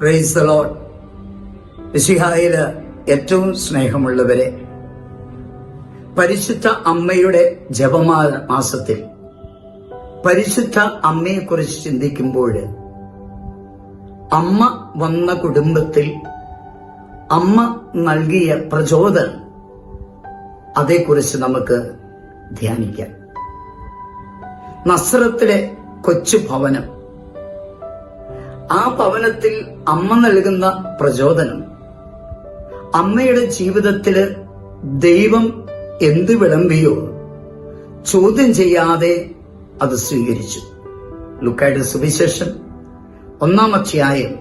Price load ഏറ്റവും സ്നേഹമുള്ളവരെ പരിശുദ്ധ അമ്മയുടെ ജപമാ മാസത്തിൽ പരിശുദ്ധ അമ്മയെക്കുറിച്ച് ചിന്തിക്കുമ്പോൾ അമ്മ വന്ന കുടുംബത്തിൽ അമ്മ നൽകിയ പ്രചോദനം അതേക്കുറിച്ച് നമുക്ക് ധ്യാനിക്കാം. നസ്രത്തിലെ കൊച്ചു ഭവനം ആ ഭവനത്തിൽ അമ്മ നൽകുന്ന പ്രചോദനം. അമ്മയുടെ ജീവിതത്തിൽ ദൈവം എന്ത് വിളമ്പിയോ ചോദ്യം ചെയ്യാതെ അത് സ്വീകരിച്ചു. ലുക്കായുടെ സുവിശേഷം ഒന്നാം അധ്യായം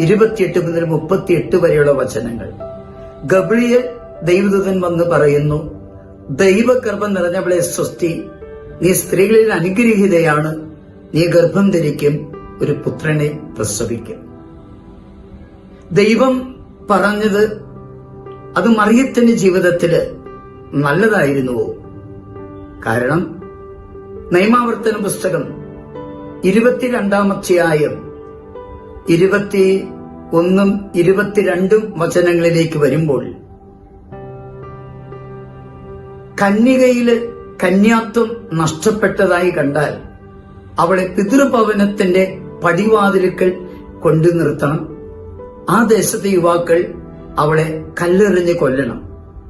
ഇരുപത്തിയെട്ട് മുതൽ മുപ്പത്തിയെട്ട് വരെയുള്ള വചനങ്ങൾ. ഗബ്രിയൽ ദൈവദൂതൻ വന്ന് പറയുന്നു ദൈവഗർഭം നിറഞ്ഞവളെ സ്വസ്തി നീ സ്ത്രീകളിൽ അനുഗ്രഹീതയാണ് നീ ഗർഭം ധരിക്കും ഒരു പുത്രനെ പ്രസവിക്കും. ദൈവം പറഞ്ഞത് അത് മറിയത്തിന്റെ ജീവിതത്തിൽ നല്ലതായിരുന്നുവോ? കാരണം നിയമാവർത്തന പുസ്തകം ഇരുപത്തിരണ്ടാം അധ്യായം ഇരുപത്തി ഒന്നും ഇരുപത്തിരണ്ടും വചനങ്ങളിലേക്ക് വരുമ്പോൾ കന്യകയിൽ കന്യാത്വം നഷ്ടപ്പെട്ടതായി കണ്ടാൽ അവളെ പിതൃഭവനത്തിന്റെ പടിവാതിലുക്കൾ കൊണ്ടു നിർത്തണം. ആ ദേശത്തെ യുവാക്കൾ അവളെ കല്ലെറിഞ്ഞ് കൊല്ലണം.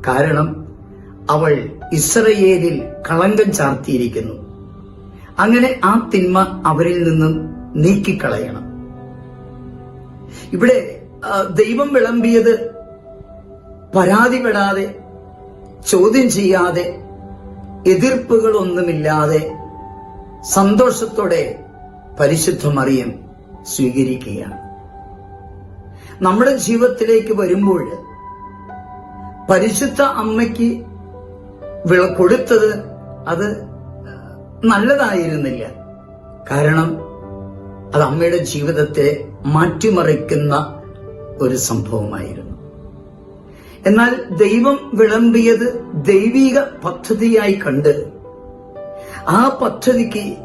കാരണം അവൾ ഇസ്രയേലിൽ കളങ്കം ചാർത്തിയിരിക്കുന്നു. അങ്ങനെ ആ തിന്മ അവരിൽ നിന്നും നീക്കിക്കളയണം. ഇവിടെ ദൈവം വിളമ്പിയത് പരാതിപ്പെടാതെ ചോദ്യം ചെയ്യാതെ എതിർപ്പുകളൊന്നുമില്ലാതെ സന്തോഷത്തോടെ പരിശുദ്ധ മറിയം സ്വീകരിക്കുകയാണ്. നമ്മുടെ ജീവിതത്തിലേക്ക് വരുമ്പോൾ പരിശുദ്ധ അമ്മയ്ക്ക് വിള കൊടുത്തത് അത് നല്ലതായിരുന്നില്ല. കാരണം അത് അമ്മയുടെ ജീവിതത്തെ മാറ്റിമറിക്കുന്ന ഒരു സംഭവമായിരുന്നു. എന്നാൽ ദൈവം വിളമ്പിയത് ദൈവിക പദ്ധതിയായി കണ്ട് ആ പദ്ധതിക്ക്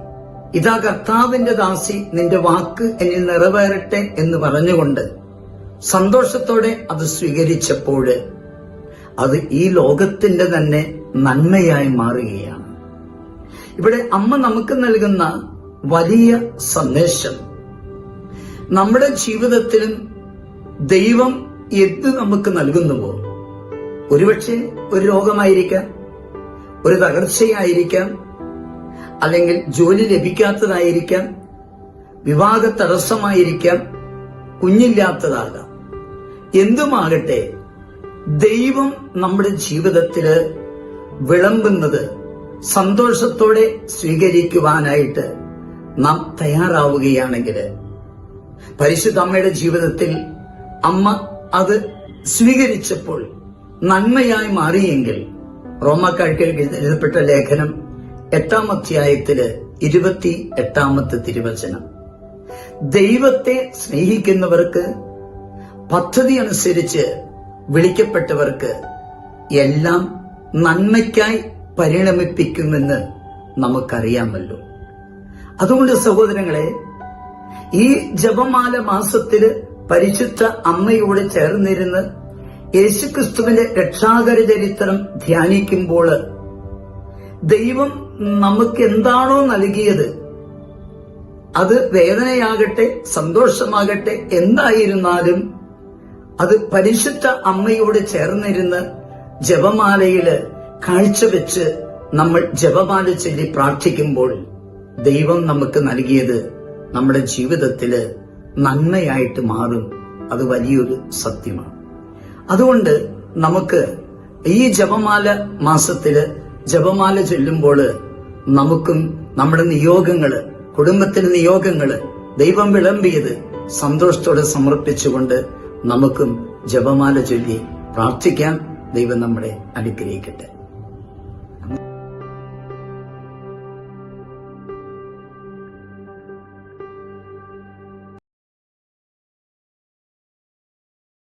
ഇതാ കർത്താവിന്റെ ദാസി നിന്റെ വാക്ക് എന്നിൽ നിറവേറട്ടെ എന്ന് പറഞ്ഞുകൊണ്ട് സന്തോഷത്തോടെ അത് സ്വീകരിച്ചപ്പോൾ അത് ഈ ലോകത്തിന്റെ തന്നെ നന്മയായി മാറുകയാണ്. ഇവിടെ അമ്മ നമുക്ക് നൽകുന്ന വലിയ സന്ദേശം. നമ്മുടെ ജീവിതത്തിലും ദൈവം എന്ത് നമുക്ക് നൽകുന്നുവോ? ഒരുപക്ഷെ ഒരു രോഗമായിരിക്കാം ഒരു തകർച്ചയായിരിക്കാം അല്ലെങ്കിൽ ജോലി ലഭിക്കാത്തതായിരിക്കാം വിവാഹ തടസ്സമായിരിക്കാം കുഞ്ഞില്ലാത്തതാകാം. എന്തുമാകട്ടെ ദൈവം നമ്മുടെ ജീവിതത്തിൽ വിളമ്പുന്നത് സന്തോഷത്തോടെ സ്വീകരിക്കുവാനായിട്ട് നാം തയ്യാറാവുകയാണെങ്കിൽ പരിശുദ്ധ അമ്മയുടെ ജീവിതത്തിൽ അമ്മ അത് സ്വീകരിച്ചപ്പോൾ നന്മയായി മാറിയെങ്കിൽ റോമാക്കാർക്ക് എഴുതപ്പെട്ട ലേഖനം എട്ടാം അധ്യായത്തിൽ ഇരുപത്തി എട്ടാമത്തെ തിരുവചനം. ദൈവത്തെ സ്നേഹിക്കുന്നവർക്ക് പദ്ധതി അനുസരിച്ച് വിളിക്കപ്പെട്ടവർക്ക് എല്ലാം നന്മയ്ക്കായി പരിണമിപ്പിക്കുമെന്ന് നമുക്കറിയാമല്ലോ. അതുകൊണ്ട് സഹോദരങ്ങളെ ഈ ജപമാല മാസത്തിൽ പരിശുദ്ധ അമ്മയോട് ചേർന്നിരുന്ന് യേശുക്രിസ്തുവിന്റെ രക്ഷാകര ചരിത്രം ധ്യാനിക്കുമ്പോൾ ദൈവം നമുക്ക് എന്താണോ നൽകിയത് അത് വേദനയാകട്ടെ സന്തോഷമാകട്ടെ എന്തായിരുന്നാലും അത് പരിശുദ്ധ അമ്മയോട് ചേർന്നിരുന്ന് ജപമാലയിൽ കാഴ്ചവെച്ച് നമ്മൾ ജപമാല ചൊല്ലി പ്രാർത്ഥിക്കുമ്പോൾ ദൈവം നമുക്ക് നൽകിയത് നമ്മുടെ ജീവിതത്തിൽ നന്മയായിട്ട് മാറും. അത് വലിയൊരു സത്യമാണ്. അതുകൊണ്ട് നമുക്ക് ഈ ജപമാല മാസത്തിൽ ജപമാല ചൊല്ലുമ്പോൾ നമുക്കും നമ്മുടെ നിയോഗങ്ങൾ കുടുംബത്തിന്റെ നിയോഗങ്ങൾ ദൈവം വിളമ്പിയത് സന്തോഷത്തോടെ സമർപ്പിച്ചുകൊണ്ട് നമുക്കും ജപമാല ചൊല്ലി പ്രാർത്ഥിക്കാം. ദൈവം നമ്മളെ അനുഗ്രഹിക്കട്ടെ.